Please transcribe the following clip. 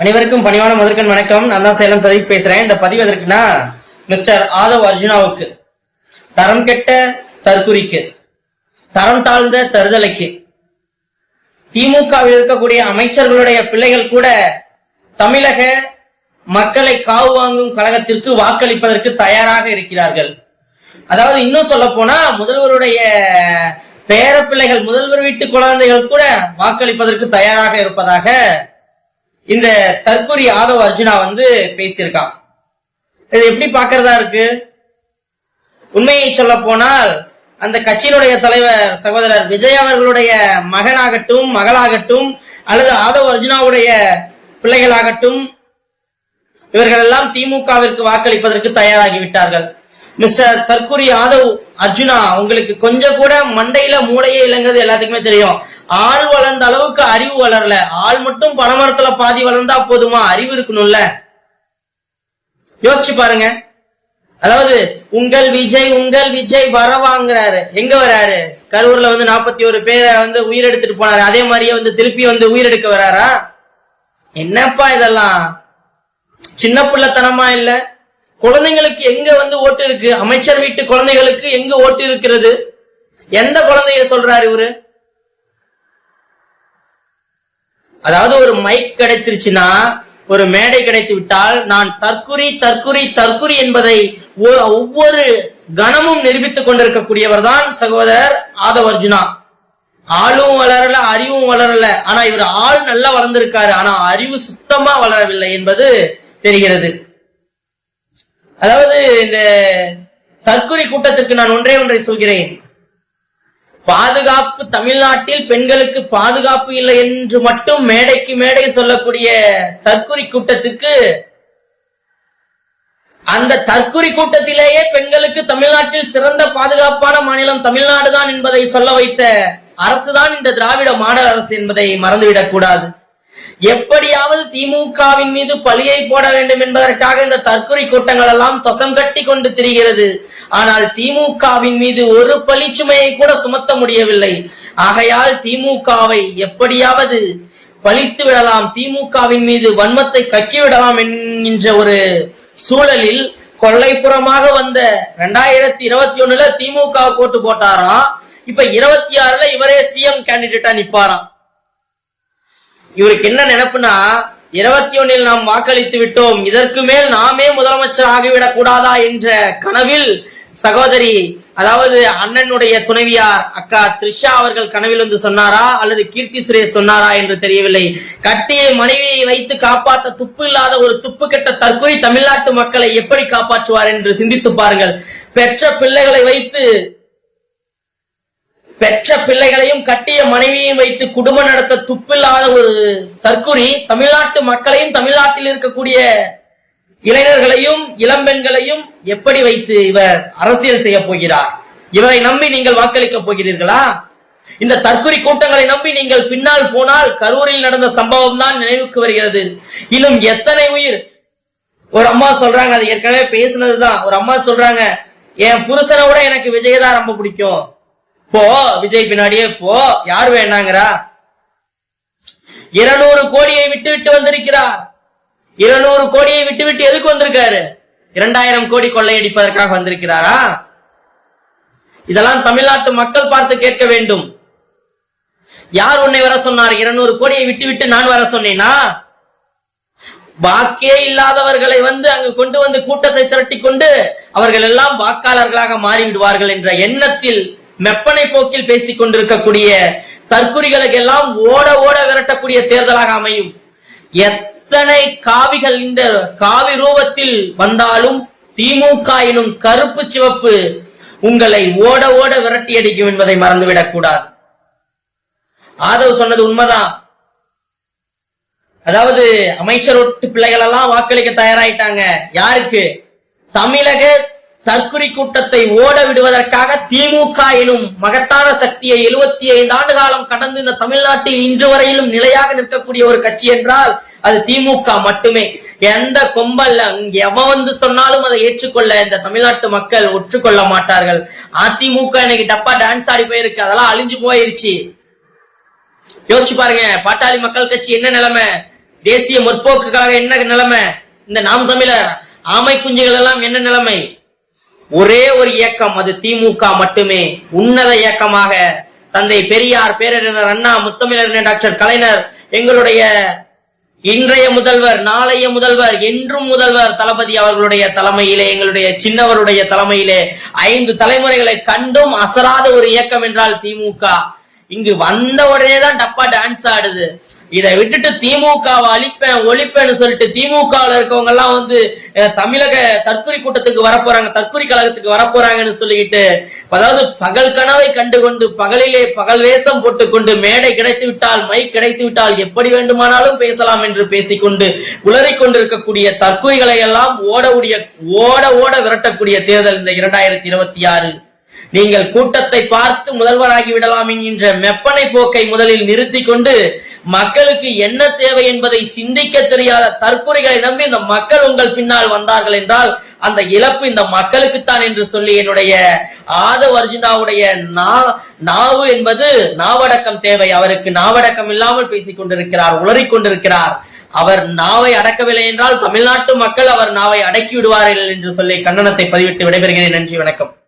அனைவருக்கும் பணிவான முதற்கண் வணக்கம். நான் தான் சேலம் சதீஷ் பேசுறேன். இந்த பதிவு எதற்குன்னா மிஸ்டர் ஆதவ் அர்ஜுனாவுக்கு. தரம் கெட்ட தற்குறிக்கு. தரம் தாழ்ந்த தருதலைக்கு. திமுகவில் இருக்கக்கூடிய அமைச்சர்களுடைய பிள்ளைகள் கூட தமிழக மக்களை காவு வாங்கும் கழகத்திற்கு வாக்களிப்பதற்கு தயாராக இருக்கிறார்கள். அதாவது இன்னும் சொல்ல போனா முதல்வருடைய பேர பிள்ளைகள் முதல்வர் வீட்டு குழந்தைகள் கூட வாக்களிப்பதற்கு தயாராக இருப்பதாக இந்த தற்கொலை ஆதவ் அர்ஜுனா வந்து பேசியிருக்கான். இது எப்படி பாக்குறதா இருக்கு? உண்மையை சொல்ல போனால் அந்த கட்சியினுடைய தலைவர் சகோதரர் விஜய் அவர்களுடைய மகனாகட்டும் மகளாகட்டும் அல்லது ஆதவ் அர்ஜுனாவுடைய பிள்ளைகளாகட்டும் இவர்கள் எல்லாம் திமுகவிற்கு வாக்களிப்பதற்கு தயாராகி விட்டார்கள் மிஸ்டர் தற்கூரி ஆதவ் அர்ஜுனா உங்களுக்கு கொஞ்சம் கூட மண்டையில மூளையே இல்லைங்கிறது எல்லாத்துக்குமே தெரியும். ஆள் வளர்ந்த அளவுக்கு அறிவு வளரல. ஆள் மட்டும் பணமரத்துல பாதி வளர்ந்தா போதுமா? அறிவு இருக்கணும்ல. யோசிச்சு பாருங்க. அதாவது உங்கள் விஜய் உங்கள் விஜய் வரவாங்கிறாரு. எங்க வராரு? கரூர்ல வந்து நாற்பத்தி ஒரு பேரை வந்து உயிரெடுத்துட்டு போனாரு. அதே மாதிரியே வந்து திருப்பி வந்து உயிரெடுக்க வராரா? என்னப்பா இதெல்லாம்? சின்ன பிள்ளைத்தனமா இல்ல? குழந்தைங்களுக்கு எங்க வந்து ஓட்டு இருக்கு? அமைச்சர் வீட்டு குழந்தைகளுக்கு எங்க ஓட்டு இருக்கிறது? எந்த குழந்தைய சொல்றாரு இவரு? அதாவது ஒரு மைக் கிடைச்சிருச்சுன்னா ஒரு மேடை கிடைத்து விட்டால் நான் தற்குறி தற்குறி தற்குறி என்பதை ஒ- ஒவ்வொரு கணமும் நிரூபித்துக் கொண்டிருக்கக்கூடியவர் தான் சகோதரர் ஆதவ அர்ஜுனா ஆளும் வளரல அறிவும் வளரல. ஆனா இவர் ஆள் நல்லா வளர்ந்திருக்காரு. ஆனா அறிவு சுத்தமா வளரவில்லை என்பது தெரிகிறது. அதாவது இந்த தற்குறி கூட்டத்திற்கு நான் ஒன்றே ஒன்றை சொல்கிறேன். பாதுகாப்பு தமிழ்நாட்டில் பெண்களுக்கு பாதுகாப்பு இல்லை என்று மட்டும் மேடைக்கு மேடை சொல்லக்கூடிய தற்குறி கூட்டத்துக்கு அந்த தற்குறி கூட்டத்திலேயே பெண்களுக்கு தமிழ்நாட்டில் சிறந்த பாதுகாப்பான மாநிலம் தமிழ்நாடு தான் என்பதை சொல்ல வைத்த அரசுதான் இந்த திராவிட மாடல் அரசு என்பதை மறந்துவிடக் கூடாது. எப்படியாவது திமுகவின் மீது பழியை போட வேண்டும் என்பதற்காக இந்த தற்கொலை கூட்டங்கள் எல்லாம் தொசம் கட்டி கொண்டு திரிகிறது. ஆனால் திமுகவின் மீது ஒரு பழிச்சுமையை கூட சுமத்த முடியவில்லை. ஆகையால் திமுகவை எப்படியாவது பழித்து விடலாம் திமுகவின் மீது வன்மத்தை கக்கி விடலாம் என்கின்ற ஒரு சூழலில் கொள்ளைப்புறமாக வந்த ரெண்டாயிரத்தி இருபத்தி ஒண்ணுல திமுக போட்டு போட்டாராம். இப்ப இருபத்தி ஆறுல இவரே சிஎம் கேண்டிடேட்டா நிப்பாராம். இவருக்கு என்ன நினைப்புனா இருபத்தி ஒன்னில் நாம் வாக்களித்து விட்டோம். இதற்கு மேல் நாமே முதலமைச்சர் ஆகிவிடக் கூடாதா என்ற கனவில் சகோதரி அதாவது அண்ணனுடைய துணைவியார் அக்கா த்ரிஷா அவர்கள் கனவில் வந்து சொன்னாரா அல்லது கீர்த்தி சுரேஷ் சொன்னாரா என்று தெரியவில்லை. கட்டிய மனைவியை வைத்து காப்பாற்ற துப்பு இல்லாத ஒரு துப்பு கெட்ட தற்கொலை தமிழ்நாட்டு மக்களை எப்படி காப்பாற்றுவார் என்று சிந்தித்து பாருங்கள். பெற்ற பிள்ளைகளை வைத்து பெற்ற பிள்ளைகளையும் கட்டிய மனைவி மனைவியையும் வைத்து குடும்பம் நடத்த துப்பில்லாத ஒரு தற்குறி தமிழ்நாட்டு மக்களையும் தமிழ்நாட்டில் இருக்கக்கூடிய இளைஞர்களையும் இளம்பெண்களையும் எப்படி வைத்து இவர் அரசியல் செய்ய போகிறார்? இவரை நம்பி நீங்கள் வாக்களிக்க போகிறீர்களா? இந்த தற்குறி கூட்டங்களை நம்பி நீங்கள் பின்னால் போனால் கரூரில் நடந்த சம்பவம் தான் நினைவுக்கு வருகிறது. இன்னும் எத்தனை உயிர்? ஒரு அம்மா சொல்றாங்க அது ஏற்கனவே பேசினதுதான். ஒரு அம்மா சொல்றாங்க என் புருஷனை விட எனக்கு விஜயதான் ரொம்ப பிடிக்கும். போ விஜய் பின்னாடியே போ. யார் வேணாங்கிறா? இருநூறு கோடியை விட்டு விட்டு வந்திருக்கிறார். இருநூறு கோடியை விட்டு விட்டு எதுக்கு வந்திருக்காரு? இரண்டாயிரம் கோடி கொள்ளையடிப்பதற்காக வந்திருக்கிறாரா? இதெல்லாம் தமிழ்நாட்டு மக்கள் பார்த்து கேட்க வேண்டும். யார் உன்னை வர சொன்னார்? இருநூறு கோடியை விட்டு விட்டு நான் வர சொன்னேனா? வாக்கே இல்லாதவர்களை வந்து அங்கு கொண்டு வந்து கூட்டத்தை திரட்டி கொண்டு அவர்கள் எல்லாம் வாக்காளர்களாக மாறிவிடுவார்கள் என்ற எண்ணத்தில் மெப்பனை போக்கில் பேசிக் கொண்டிருக்கக்கூடிய தற்குறிகளுக்கு எல்லாம் ஓட ஓட விரட்டக்கூடிய தேர்தலாக அமையும். எத்தனை காவிகள் இந்த காவி ரூபத்தில் வந்தாலும் திமுக எனும் கருப்பு சிவப்பு உங்களை ஓட ஓட விரட்டி அடிக்கும் என்பதை மறந்துவிடக் கூடாது. ஆதவ் சொன்னது உண்மைதான். அதாவது அமைச்சர் ஒட்டு பிள்ளைகள் எல்லாம் வாக்களிக்க தயாராயிட்டாங்க. யாருக்கு? தமிழக தற்குறி கூட்டத்தை ஓட விடுவதற்காக திமுக எனும் மகத்தான சக்தியை எழுபத்தி ஐந்து ஆண்டு காலம் கடந்து இந்த தமிழ்நாட்டில் இன்று வரையிலும் நிலையாக நிற்கக்கூடிய ஒரு கட்சி என்றால் அது திமுக மட்டுமே. எந்த கொம்பல்ல எவன் வந்து சொன்னாலும் அதை ஏற்றுக்கொள்ள இந்த தமிழ்நாட்டு மக்கள் ஒற்றுக்கொள்ள மாட்டார்கள். அதிமுக இன்னைக்கு டப்பா டான்ஸ் ஆடி போயிருக்கு அதெல்லாம் அழிஞ்சு போயிருச்சு. யோசிச்சு பாருங்க பாட்டாளி மக்கள் கட்சி என்ன நிலைமை? தேசிய முற்போக்குக்காக என்ன நிலைமை? இந்த நாம் தமிழர் ஆமை குஞ்சுகள் எல்லாம் என்ன நிலைமை? ஒரே ஒரு இயக்கம் அது திமுக மட்டுமே. உன்னத இயக்கமாக தந்தை பெரியார் பேரறிஞர் அண்ணா முத்தமிழர் டாக்டர் கலைஞர் எங்களுடைய இன்றைய முதல்வர் நாளைய முதல்வர் என்றும் முதல்வர் தளபதி அவர்களுடைய தலைமையிலே எங்களுடைய சின்னவருடைய தலைமையிலே ஐந்து தலைமுறைகளை கண்டும் அசராத ஒரு இயக்கம் என்றால் திமுக. இங்கு வந்த உடனே தான் டப்பா டான்ஸ் ஆடுது. இதை விட்டுட்டு திமுகவை அழிப்பேன் ஒழிப்பேன்னு சொல்லிட்டு திமுகவில் இருக்கவங்க எல்லாம் வந்து தமிழக தற்கொலை கூட்டத்துக்கு வரப்போறாங்க தற்கொலை கழகத்துக்கு வரப்போறாங்கன்னு சொல்லிக்கிட்டு அதாவது பகல் கனவை கண்டுகொண்டு பகலிலே பகல் வேஷம் போட்டுக்கொண்டு மேடை கிடைத்து விட்டால் மை கிடைத்து விட்டால் எப்படி வேண்டுமானாலும் பேசலாம் என்று பேசிக்கொண்டு உளறி கொண்டிருக்கக்கூடிய தற்கொலைகளை எல்லாம் ஓட ஓட ஓட விரட்டக்கூடிய தேர்தல் இந்த இரண்டாயிரத்தி இருபத்தி ஆறு. நீங்கள் கூட்டத்தை பார்த்து முதல்வராகி விடலாம் என்கின்ற மெப்பனை போக்கை முதலில் நிறுத்தி கொண்டு மக்களுக்கு என்ன தேவை என்பதை சிந்திக்க தெரியாத தற்கொலைகளை நம்பி இந்த மக்கள் உங்கள் பின்னால் வந்தார்கள் என்றால் அந்த இழப்பு இந்த மக்களுக்குத்தான் என்று சொல்லி என்னுடைய ஆதவ் அர்ஜுனாவுடைய நா- நாவு என்பது நாவடக்கம் தேவை. அவருக்கு நாவடக்கம் இல்லாமல் பேசிக் கொண்டிருக்கிறார் உளறிக் கொண்டிருக்கிறார். அவர் நாவை அடக்கவில்லை என்றால் தமிழ்நாட்டு மக்கள் அவர் நாவை அடக்கி விடுவார்கள் என்று சொல்லி கண்டனத்தை பதிவிட்டு விடைபெறுகிறேன். நன்றி வணக்கம்.